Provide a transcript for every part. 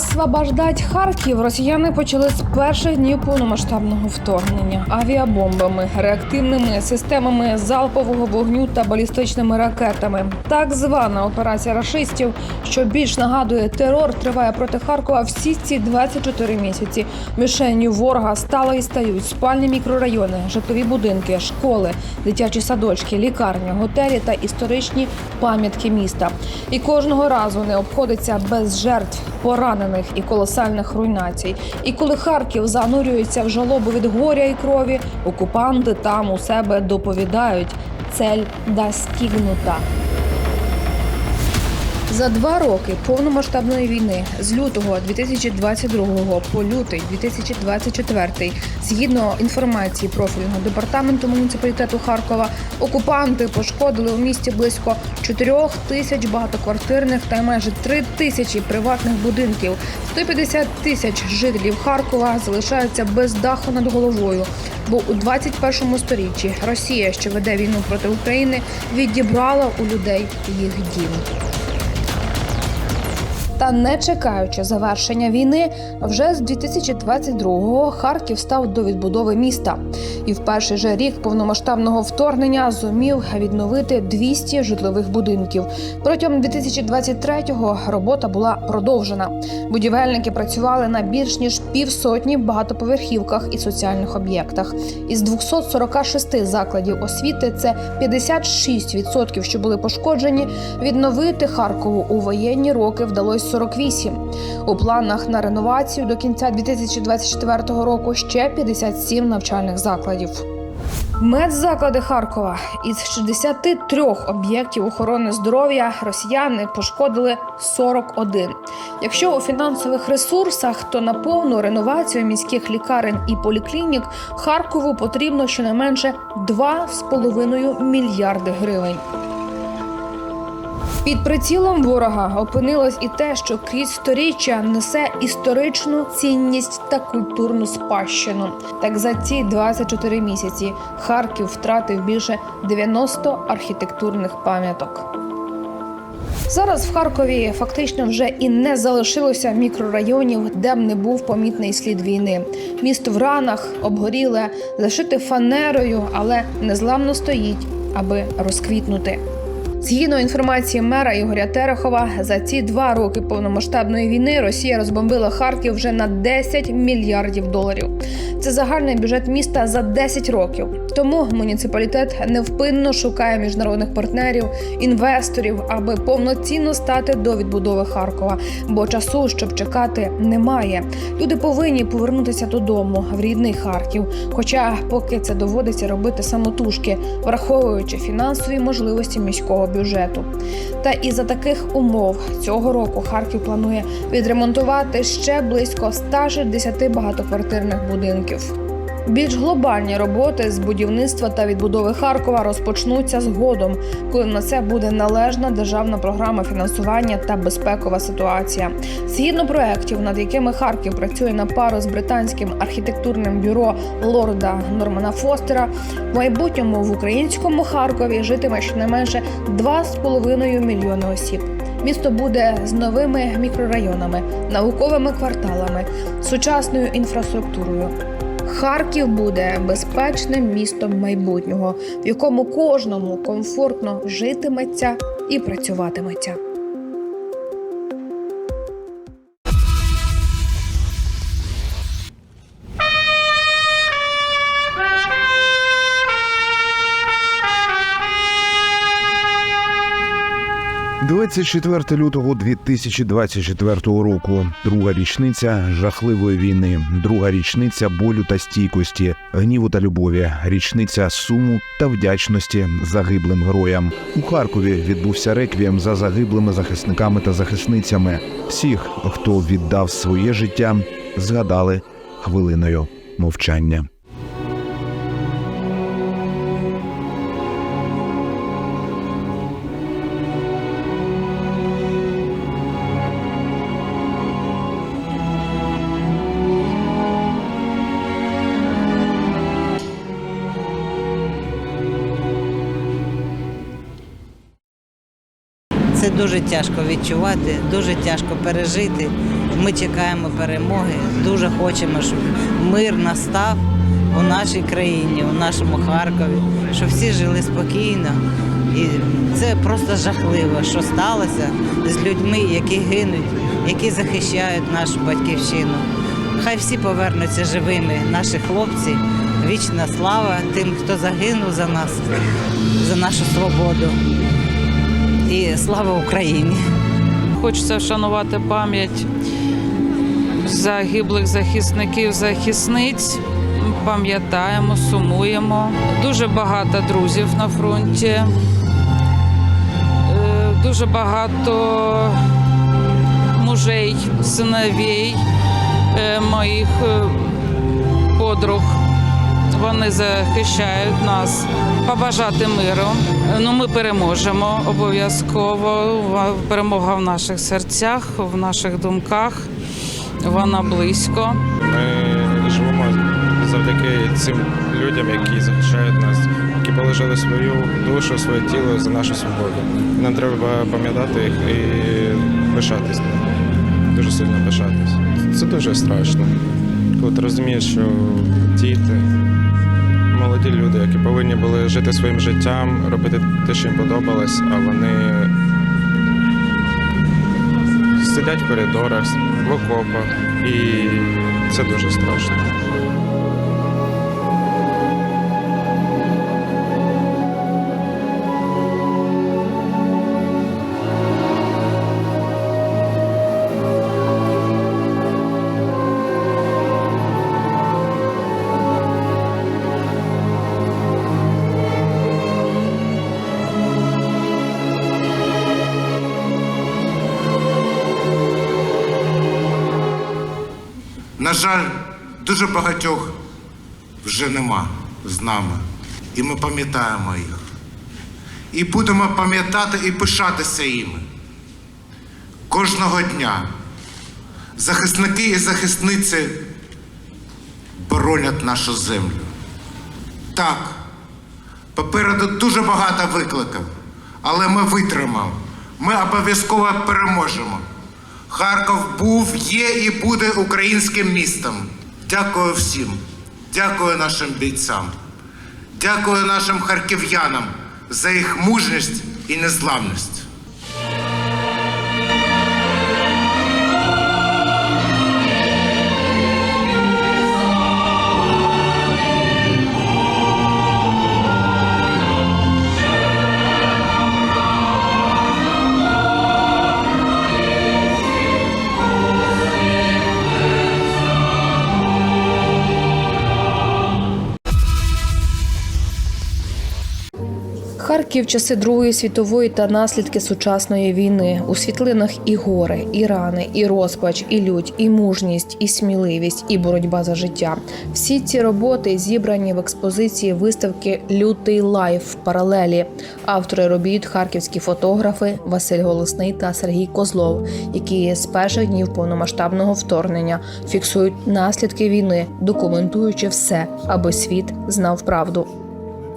Освобождать Харків росіяни почали з перших днів повномасштабного вторгнення авіабомбами, реактивними системами залпового вогню та балістичними ракетами. Так звана операція рашистів, що більш нагадує терор, триває проти Харкова всі ці 24 місяці. Мішенню ворога стали і стають спальні мікрорайони, житлові будинки, школи, дитячі садочки, лікарні, готелі та історичні пам'ятки міста. І кожного разу не обходиться без жертв, поранених і колосальних руйнацій. І коли Харків занурюється в жалобу від горя і крові, окупанти там у себе доповідають. Цель достигнута. За два роки повномасштабної війни з лютого 2022 по лютий 2024, згідно інформації профільного департаменту муніципалітету Харкова, окупанти пошкодили у місті близько 4 тисяч багатоквартирних та майже 3 тисячі приватних будинків. 150 тисяч жителів Харкова залишаються без даху над головою. Бо у 21 сторіччі Росія, що веде війну проти України, відібрала у людей їх дім. Та не чекаючи завершення війни, вже з 2022-го Харків став до відбудови міста. І в перший же рік повномасштабного вторгнення зумів відновити 200 житлових будинків. Протягом 2023-го робота була продовжена. Будівельники працювали на більш ніж півсотні багатоповерхівках і соціальних об'єктах. Із 246 закладів освіти це 56%, що були пошкоджені. Відновити Харкову у воєнні роки вдалося 48. У планах на реновацію до кінця 2024 року ще 57 навчальних закладів. Медзаклади Харкова із 63 об'єктів охорони здоров'я росіяни пошкодили 41. Якщо у фінансових ресурсах, то на повну реновацію міських лікарень і поліклінік Харкову потрібно щонайменше 2,5 мільярди гривень. Під прицілом ворога опинилось і те, що крізь сторіччя несе історичну цінність та культурну спадщину. Так за ці 24 місяці Харків втратив більше 90 архітектурних пам'яток. Зараз в Харкові фактично вже і не залишилося мікрорайонів, де б не був помітний слід війни. Місто в ранах обгоріле, зашите фанерою, але незламно стоїть, аби розквітнути. Згідно інформації мера Ігоря Терехова, за ці два роки повномасштабної війни Росія розбомбила Харків вже на 10 мільярдів доларів. Це загальний бюджет міста за 10 років. Тому муніципалітет невпинно шукає міжнародних партнерів, інвесторів, аби повноцінно стати до відбудови Харкова. Бо часу, щоб чекати, немає. Люди повинні повернутися додому в рідний Харків. Хоча поки це доводиться робити самотужки, враховуючи фінансові можливості міського бюджету. Та і за таких умов цього року Харків планує відремонтувати ще близько 160 багатоквартирних будинків. Більш глобальні роботи з будівництва та відбудови Харкова розпочнуться згодом, коли на це буде належна державна програма фінансування та безпекова ситуація. Згідно проєктів, над якими Харків працює на пару з британським архітектурним бюро лорда Нормана Фостера, в майбутньому в українському Харкові житиме щонайменше 2,5 мільйони осіб. Місто буде з новими мікрорайонами, науковими кварталами, сучасною інфраструктурою. Харків буде безпечним містом майбутнього, в якому кожному комфортно житиметься і працюватиметься. – 24 лютого 2024 року. Друга річниця жахливої війни, друга річниця болю та стійкості, гніву та любові, річниця суму та вдячності загиблим героям. У Харкові відбувся реквієм за загиблими захисниками та захисницями. Всіх, хто віддав своє життя, згадали хвилиною мовчання. Дуже тяжко відчувати, дуже тяжко пережити. Ми чекаємо перемоги. Дуже хочемо, щоб мир настав у нашій країні, у нашому Харкові, щоб всі жили спокійно. І це просто жахливо, що сталося з людьми, які гинуть, які захищають нашу батьківщину. Хай всі повернуться живими, наші хлопці. Вічна слава тим, хто загинув за нас, за нашу свободу. І слава Україні! Хочеться вшанувати пам'ять загиблих захисників, захисниць. Пам'ятаємо, сумуємо. Дуже багато друзів на фронті. Е, Дуже багато мужей, синовей е, моїх е, подруг. Вони захищають нас. Побажати миру. Ну, ми переможемо обов'язково. Перемога в наших серцях, в наших думках. Вона близько. Ми живемо завдяки цим людям, які захищають нас, які положили свою душу, своє тіло за нашу свободу. Нам треба пам'ятати їх і пишатись ними. Дуже сильно пишатись. Це дуже страшно. Коли ти розумієш, що діти, молоді люди, які повинні були жити своїм життям, робити те, що їм подобалось, а вони сидять в коридорах, в окопах, і це дуже страшно. Жаль, дуже багатьох вже нема з нами. І ми пам'ятаємо їх. І будемо пам'ятати і пишатися іми. Кожного дня захисники і захисниці боронять нашу землю. Так, попереду дуже багато викликів, але ми витримаємо. Ми обов'язково переможемо. Харків був, є і буде українським містом. Дякую всім. Дякую нашим бійцям. Дякую нашим харків'янам за їх мужність і незламність. Харків часи Другої світової та наслідки сучасної війни у світлинах і гори, і рани, і розпач, і лють, і мужність, і сміливість, і боротьба за життя. Всі ці роботи зібрані в експозиції виставки Лютий лайф в паралелі. Автори робіт харківські фотографи Василь Голосний та Сергій Козлов, які з перших днів повномасштабного вторгнення фіксують наслідки війни, документуючи все, аби світ знав правду.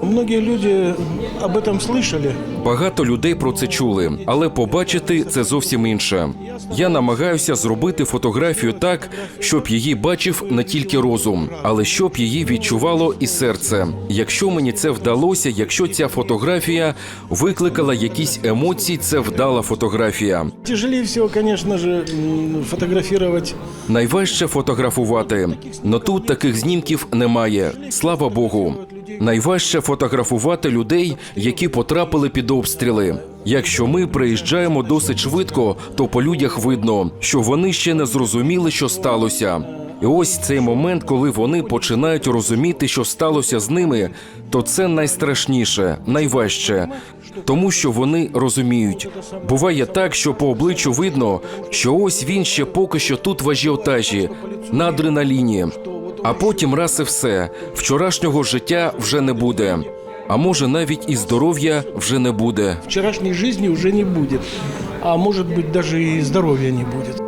Многие люди об этом слышали. Багато людей про це чули, але побачити це зовсім інше. Я намагаюся зробити фотографію так, щоб її бачив не тільки розум, але щоб її відчувало і серце. Якщо мені це вдалося, якщо ця фотографія викликала якісь емоції, це вдала фотографія. Тяжелее всего, конечно же, м, фотографировать. Найважче фотографувати. Но тут таких знімків немає. Слава Богу. Найважче фотографувати людей, які потрапили під обстріли. Якщо ми приїжджаємо досить швидко, то по людях видно, що вони ще не зрозуміли, що сталося. І ось цей момент, коли вони починають розуміти, що сталося з ними, то це найстрашніше, найважче, тому що вони розуміють. Буває так, що по обличчю видно, що ось він ще поки що тут в ажіотажі, на адреналіні. А потім раз і все. Вчорашнього життя вже не буде. А може, навіть і здоров'я вже не буде. Вчерашней жизни уже не будет. А может быть, даже и здоровья не будет.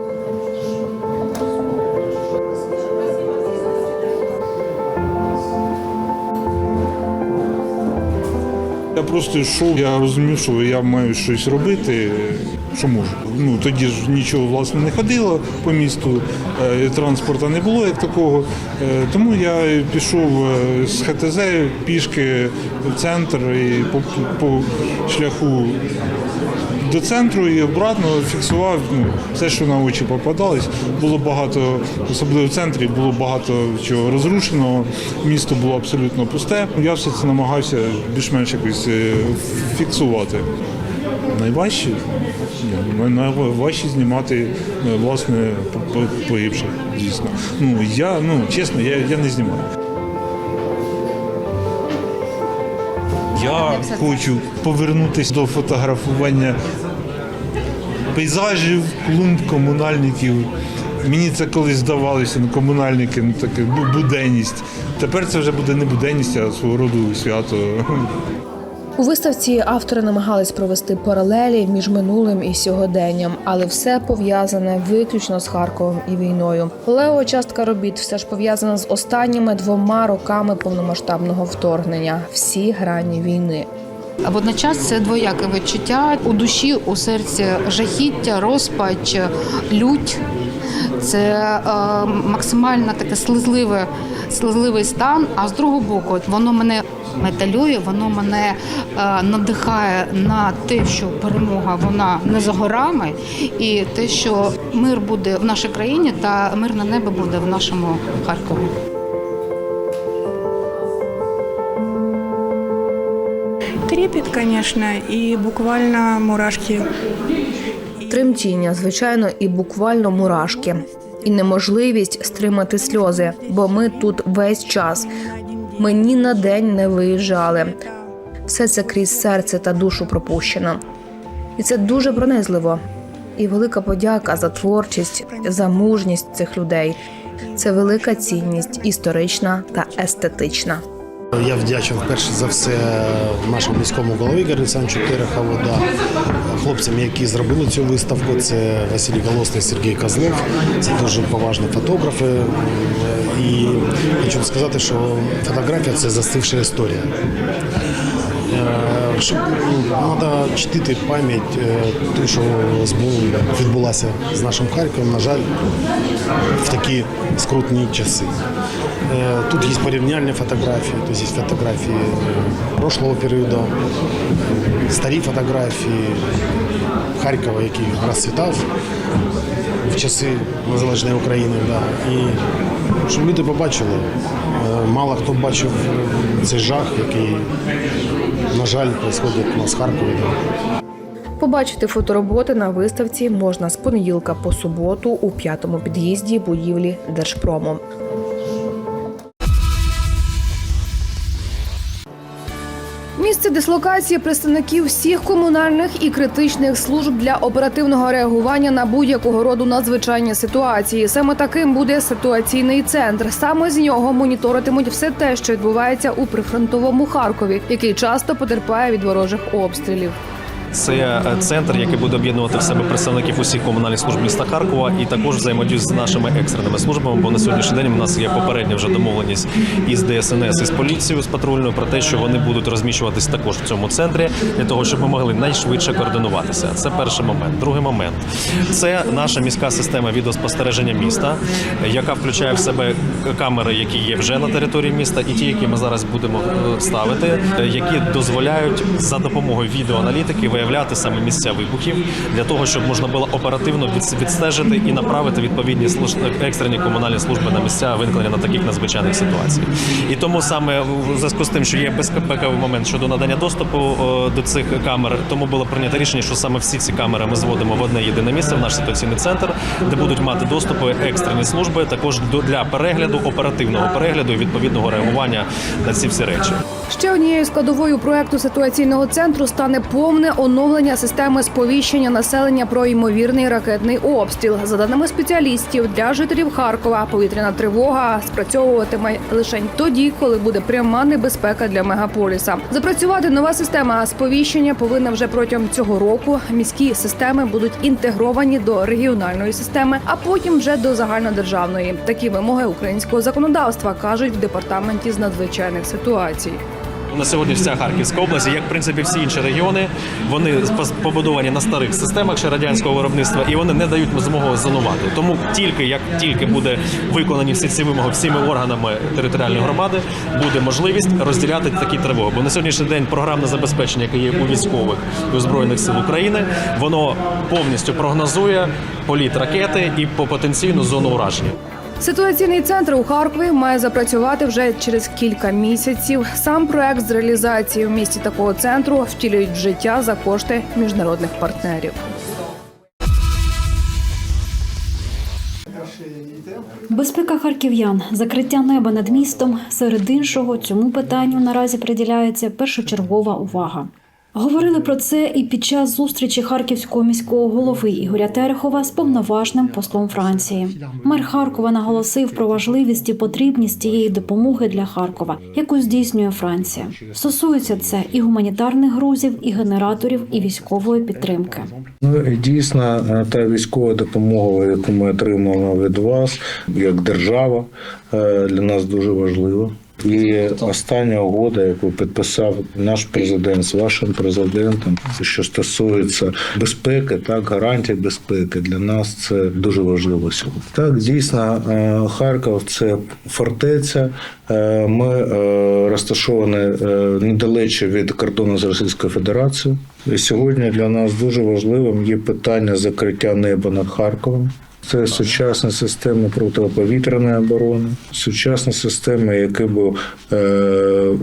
Я просто йшов, я розумів, що я маю щось робити, що можу. Ну тоді ж нічого власне не ходило по місту, е, транспорту не було як такого. Е, Тому я пішов е, з ХТЗ пішки в центр і по, по шляху до центру і обратно фіксував ну, все, що на очі попадалось. Було багато, особливо в центрі, було багато чого розрушеного. Місто було абсолютно пусте. Я все це намагався більш-менш якось фіксувати. Найважче, найважче знімати е, власне по- по- погибших, дійсно. Ну я ну чесно, я, я не знімаю. Я хочу повернутися до фотографування пейзажів, клумб, комунальників. Мені це колись здавалося, ну, комунальники, ну таке буденність. Тепер це вже буде не буденність, а свого роду свято. У виставці автори намагались провести паралелі між минулим і сьогоденням, але все пов'язане виключно з Харковом і війною. Лео частка робіт все ж пов'язана з останніми двома роками повномасштабного вторгнення. Всі грані війни. А водночас це двояке відчуття у душі, у серці жахіття, розпач, лють. Це е, максимально таке слизливе, слизливий стан. А з другого боку, воно мене металює, воно мене е, надихає на те, що перемога вона не за горами, і те, що мир буде в нашій країні, та мирне небо буде в нашому Харкові. Трепет, конечно, и буквально мурашки. Тремтіння, звичайно, і буквально мурашки, і неможливість стримати сльози, бо ми тут весь час. Ми ні на день не виїжджали. Все це крізь серце та душу пропущено. І це дуже пронизливо. І велика подяка за творчість, за мужність цих людей. Це велика цінність історична та естетична. Я вдячен перш за все нашому міському голові Гаррісанчу Терехову, да, хлопцям, які зробили цю виставку. Це Василій Голосний, Сергій Козлов. Це дуже поважні фотографи. І хочу сказати, що фотографія це застивша історія. Е, Щоб ну, треба чтити пам'ять е, ту, що відбулася з нашим Харковом, на жаль, в такі скрутні часи. Е, Тут є порівняльні фотографії, тобто є фотографії прошлого періоду, старі фотографії Харкова, який розцвітав в часи незалежної України. Да. І щоб люди побачили, е, мало хто бачив цей жах, який, на жаль, відбувається у нас в Харкові. Побачити фотороботи на виставці можна з понеділка по суботу у п'ятому під'їзді будівлі Держпрому. Місце дислокації представників всіх комунальних і критичних служб для оперативного реагування на будь-якого роду надзвичайні ситуації. Саме таким буде ситуаційний центр. Саме з нього моніторитимуть все те, що відбувається у прифронтовому Харкові, який часто потерпає від ворожих обстрілів. Це е, центр, який буде об'єднувати в себе представників усіх комунальних служб міста Харкова і також взаємодію з нашими екстреними службами. Бо на сьогоднішній день у нас є попередня вже домовленість із ДСНС і з поліцією з патрульною про те, що вони будуть розміщуватись також в цьому центрі для того, щоб ми могли найшвидше координуватися. Це перший момент. Другий момент це наша міська система відеоспостереження міста, яка включає в себе камери, які є вже на території міста, і ті, які ми зараз будемо е, ставити, е, які дозволяють за допомогою відеоаналітики виявляти саме місця вибухів для того, щоб можна було оперативно відстежити і направити відповідні екстрені комунальні служби на місця виникнення на таких надзвичайних ситуацій. І тому саме в зв'язку з тим, що є безпековий момент щодо надання доступу до цих камер, тому було прийнято рішення, що саме всі ці камери ми зводимо в одне єдине місце в наш ситуаційний центр, де будуть мати доступи екстрені служби, також для перегляду, оперативного перегляду і відповідного реагування на ці всі речі. Ще однією складовою проекту ситуаційного центру стане повне оновлення системи сповіщення населення про ймовірний ракетний обстріл. За даними спеціалістів, для жителів Харкова повітряна тривога спрацьовуватиме лише тоді, коли буде пряма небезпека для мегаполіса. Запрацювати нова система сповіщення повинна вже протягом цього року. Міські системи будуть інтегровані до регіональної системи, а потім вже до загальнодержавної. Такі вимоги українського законодавства кажуть в департаменті з надзвичайних ситуацій. На сьогодні вся Харківська область, як в принципі всі інші регіони, вони побудовані на старих системах ще радянського виробництва, і вони не дають змогу зонувати. Тому тільки як тільки буде виконані всі ці вимоги всіми органами територіальної громади, буде можливість розділяти такі тривоги. Бо на сьогоднішній день програмне забезпечення, яке є у військових і у збройних сил України, воно повністю прогнозує політ ракети і по потенційну зону ураження. Ситуаційний центр у Харкові має запрацювати вже через кілька місяців. Сам проект з реалізації в місті такого центру втілюють в життя за кошти міжнародних партнерів. Безпека харків'ян, закриття неба над містом. Серед іншого цьому питанню наразі приділяється першочергова увага. Говорили про це і під час зустрічі харківського міського голови Ігоря Терехова з повноважним послом Франції. Мер Харкова наголосив про важливість і потрібність цієї допомоги для Харкова, яку здійснює Франція. Стосується це і гуманітарних грузів, і генераторів, і військової підтримки. Ну дійсно е, та військова допомога, яку ми отримали від вас як держава, е, для нас дуже важлива. І остання угода, яку підписав наш президент з вашим президентом, що стосується безпеки, так гарантій безпеки для нас це дуже важливо сьогодні. Так, дійсно, е, Харків це фортеця. Е, Ми е, розташовані недалече від кордону з Російською Федерацією. І сьогодні для нас дуже важливим є питання закриття неба над Харковом. Це сучасна система протиповітряної оборони, сучасна система, яка б е,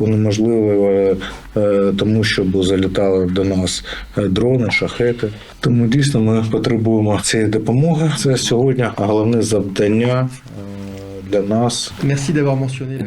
унеможливила е, тому, щоб залітали до нас е, дрони, шахети. Тому дійсно ми потребуємо цієї допомоги. Це сьогодні головне завдання е, для нас.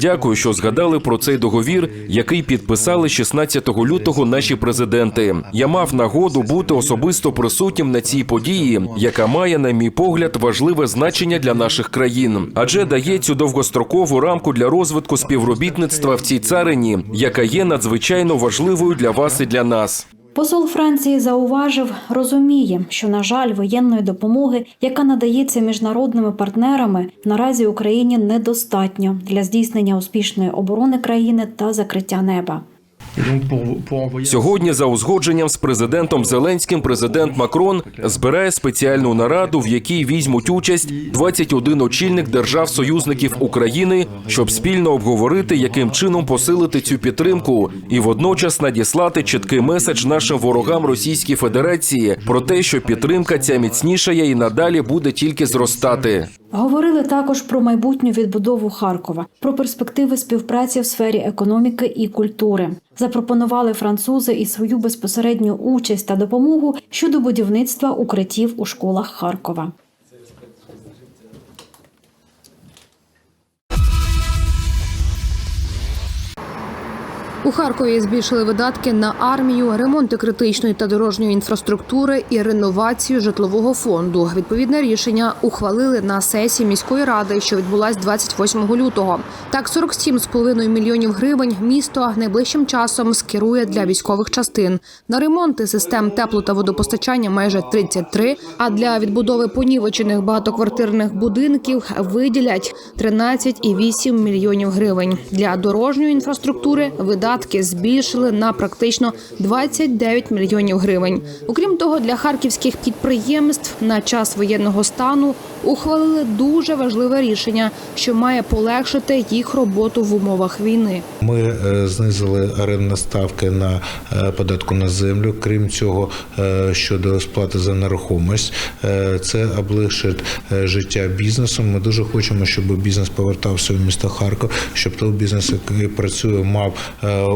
Дякую, що згадали про цей договір, який підписали 16 лютого наші президенти. Я мав нагоду бути особисто присутнім на цій події, яка має, на мій погляд, важливе значення для наших країн, адже дає цю довгострокову рамку для розвитку співробітництва в цій царині, яка є надзвичайно важливою для вас і для нас. Посол Франції зауважив, розуміє, що на жаль, воєнної допомоги, яка надається міжнародними партнерами, наразі Україні недостатньо для здійснення успішної оборони країни та закриття неба. Сьогодні, за узгодженням з президентом Зеленським, президент Макрон збирає спеціальну нараду, в якій візьмуть участь 21 очільник держав-союзників України, щоб спільно обговорити, яким чином посилити цю підтримку, і водночас надіслати чіткий меседж нашим ворогам Російській Федерації про те, що підтримка ця міцнішає і надалі буде тільки зростати. Говорили також про майбутню відбудову Харкова, про перспективи співпраці в сфері економіки і культури. Запропонували французи і свою безпосередню участь та допомогу щодо будівництва укриттів у школах Харкова. У Харкові збільшили видатки на армію, ремонти критичної та дорожньої інфраструктури і реновацію житлового фонду. Відповідне рішення ухвалили на сесії міської ради, що відбулась 28 лютого. Так, 47,5 мільйонів гривень місто найближчим часом скерує для військових частин. На ремонти систем тепло та водопостачання майже 33, а для відбудови понівечених багатоквартирних будинків виділять 13,8 мільйонів гривень. Для дорожньої інфраструктури видатки збільшили на практично 29 мільйонів гривень. Окрім того, для харківських підприємств на час воєнного стану ухвалили дуже важливе рішення, що має полегшити їх роботу в умовах війни. Ми е, знизили орендні ставки на е, податку на землю. Крім цього, е, щодо сплати за нерухомість, це облегшить життя бізнесу. Ми дуже хочемо, щоб бізнес повертався в місто Харків, щоб той бізнес, який працює, мав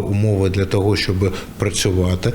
умови для того, щоб працювати.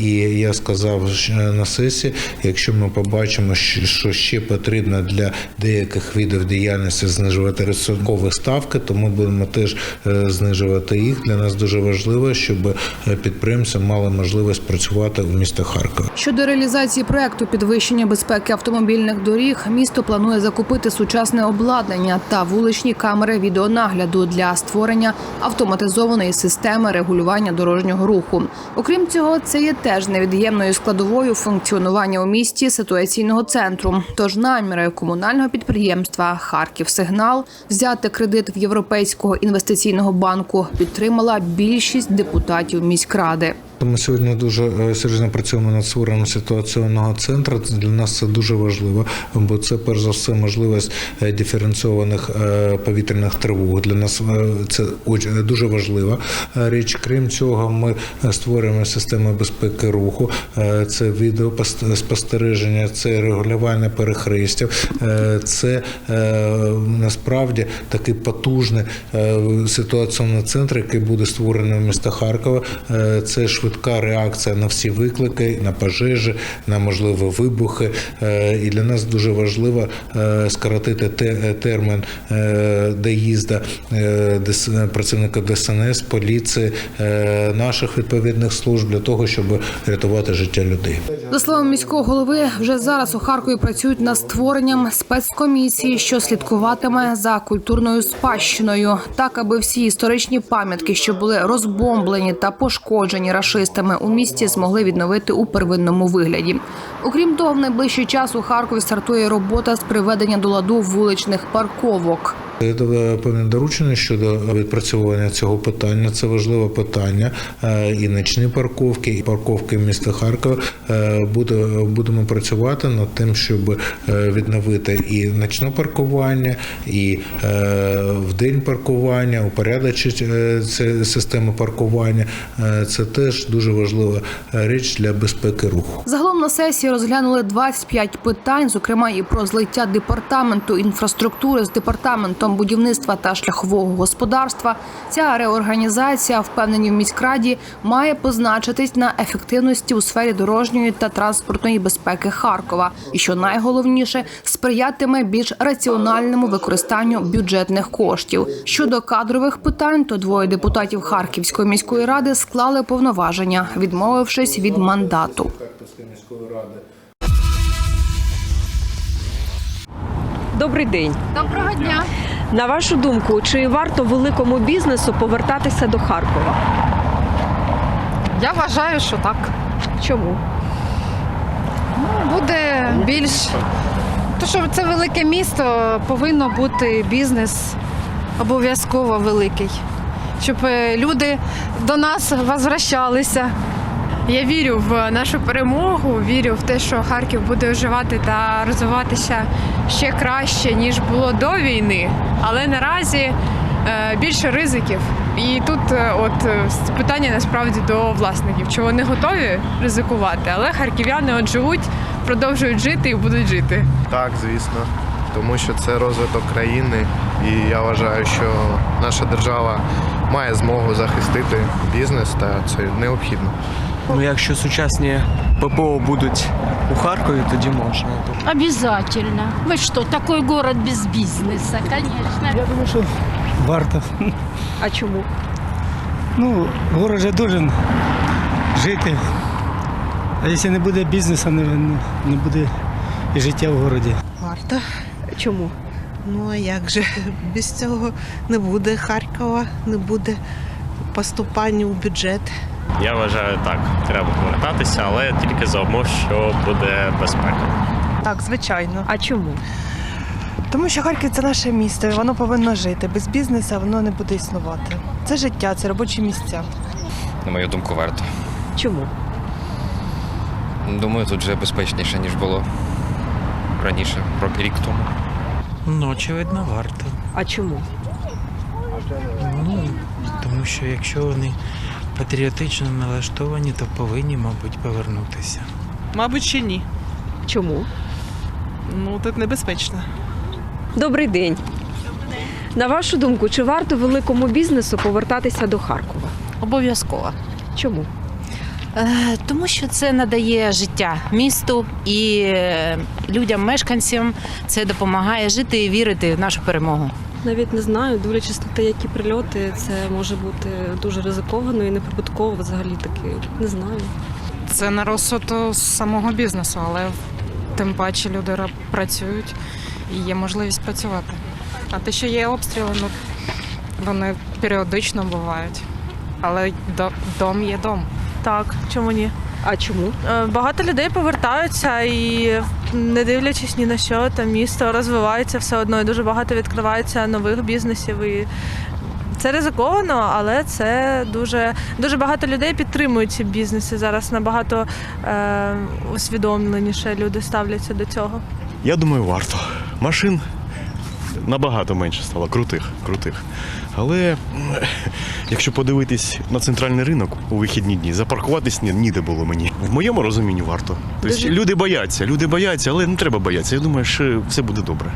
І я сказав на сесії, якщо ми побачимо, що ще потрібно для деяких видів діяльності знижувати відсоткові ставки, то ми будемо теж е, знижувати їх. Для нас дуже важливо, щоб е, підприємці мали можливість працювати в місті Харкова. Щодо реалізації проекту підвищення безпеки автомобільних доріг, місто планує закупити сучасне обладнання та вуличні камери відеонагляду для створення автоматизованої системи регулювання дорожнього руху. Окрім цього, це є теж невід'ємною складовою функціонування у місті ситуаційного центру. Тож наміри комунального підприємства Харків Сигнал взяти кредит в Європейського інвестиційного банку підтримала більшість депутатів міськради. Ми сьогодні дуже е, серйозно працюємо над створенням ситуаційного центру. Для нас це дуже важливо, бо це перш за все можливість е, диференційованих е, повітряних тривог. Для нас це дуже важлива річ. Крім цього, ми створюємо систему безпеки руху. Це відеоспостереження, це регулювання перехрестів. Це насправді такий потужний ситуаційний центр, який буде створений в міста Харкова. Це швидка реакція на всі виклики, на пожежі, на можливі вибухи. Е, І для нас дуже важливо е, скоротити те- термін е, доїзду е, працівника ДСНС, поліції, е, наших відповідних служб для того, щоб рятувати життя людей. За словами міського голови, вже зараз у Харкові працюють над створенням спецкомісії, що слідкуватиме за культурною спадщиною, так аби всі історичні пам'ятки, що були розбомблені та пошкоджені рашистами у місті, змогли відновити у первинному вигляді. Окрім того, в найближчий час у Харкові стартує робота з приведення до ладу вуличних парковок. Я певне доручення щодо відпрацьовування цього питання. Це важливе питання. Е, І ночні парковки, і парковки міста Харкова. Е, Буде, будемо працювати над тим, щоб е, відновити і ночне паркування, і е, вдень паркування, упорядочити це систему паркування. Це теж дуже важлива річ для безпеки руху. Загалом на сесії розглянули 25 питань, зокрема і про злиття департаменту інфраструктури з департаментом будівництва та шляхового господарства. Ця реорганізація, впевнені в міськраді, має позначитись на ефективності у сфері дорожньої та транспортної безпеки Харкова, і що найголовніше сприятиме більш раціональному використанню бюджетних коштів. Щодо кадрових питань, то двоє депутатів Харківської міської ради склали повноваження, відмовившись від мандату. Добрий день. Доброго дня. На вашу думку, чи варто великому бізнесу повертатися до Харкова? Я вважаю, що так. Чому? Ну, буде більш. То, що це велике місто, повинно бути бізнес обов'язково великий, щоб е, люди до нас возвращалися. Я вірю в нашу перемогу, вірю в те, що Харків буде оживати та розвиватися ще краще, ніж було до війни. Але наразі е, більше ризиків. І тут е, от е, питання насправді до власників, чи вони готові ризикувати, але харків'яни от живуть, продовжують жити і будуть жити. Так, звісно, тому що це розвиток країни, і я вважаю, що наша держава має змогу захистити бізнес, та це необхідно. Ну, якщо сучасні ППО будуть у Харкові, тоді можна. Обязательно. Вы что, такой город без бизнеса, конечно. Я думаю, що варто. А чому? Ну, город же должен жити. А якщо не буде бізнесу, не, не буде і життя в городі. Варто. Чому? Ну а як же без цього не буде Харкова, не буде поступання у бюджет. Я вважаю так, треба повертатися, але тільки за умов, що буде безпека. Так, звичайно. А чому? Тому що Харків це наше місто, і воно повинно жити. Без бізнесу воно не буде існувати. Це життя, це робочі місця. На мою думку, варто. Чому? Думаю, тут вже безпечніше, ніж було раніше, рок- рік тому. Ну, очевидно, варто. А чому? Ну, тому що якщо вони патріотично налаштовані, то повинні, мабуть, повернутися. Мабуть, ще ні. Чому? Ну, тут небезпечно. Добрий день. На вашу думку, чи варто великому бізнесу повертатися до Харкова? Обов'язково. Чому? Е, Тому що це надає життя місту і е, людям, мешканцям це допомагає жити і вірити в нашу перемогу. Навіть не знаю, дивлячись на те, які прильоти, це може бути дуже ризиковано і неприбутково взагалі таки. Не знаю. Це на розсуд самого бізнесу, але тим паче люди працюють і є можливість працювати. А те, що є обстріли, ну вони періодично бувають. але до- дом є дом. Так, чому ні? А чому? Е, Багато людей повертаються і не дивлячись ні на що, там місто розвивається все одно, і дуже багато відкривається нових бізнесів. І це ризиковано, але це дуже дуже багато людей підтримують ці бізнеси. Зараз набагато е, усвідомленіше люди ставляться до цього. Я думаю, варто. Машин набагато менше стало, крутих, крутих. Але якщо подивитись на центральний ринок у вихідні дні, запаркуватись ні, ніде було мені. В моєму розумінні варто. Тобто Дуже- люди бояться, люди бояться, але не треба боятися. Я думаю, що все буде добре.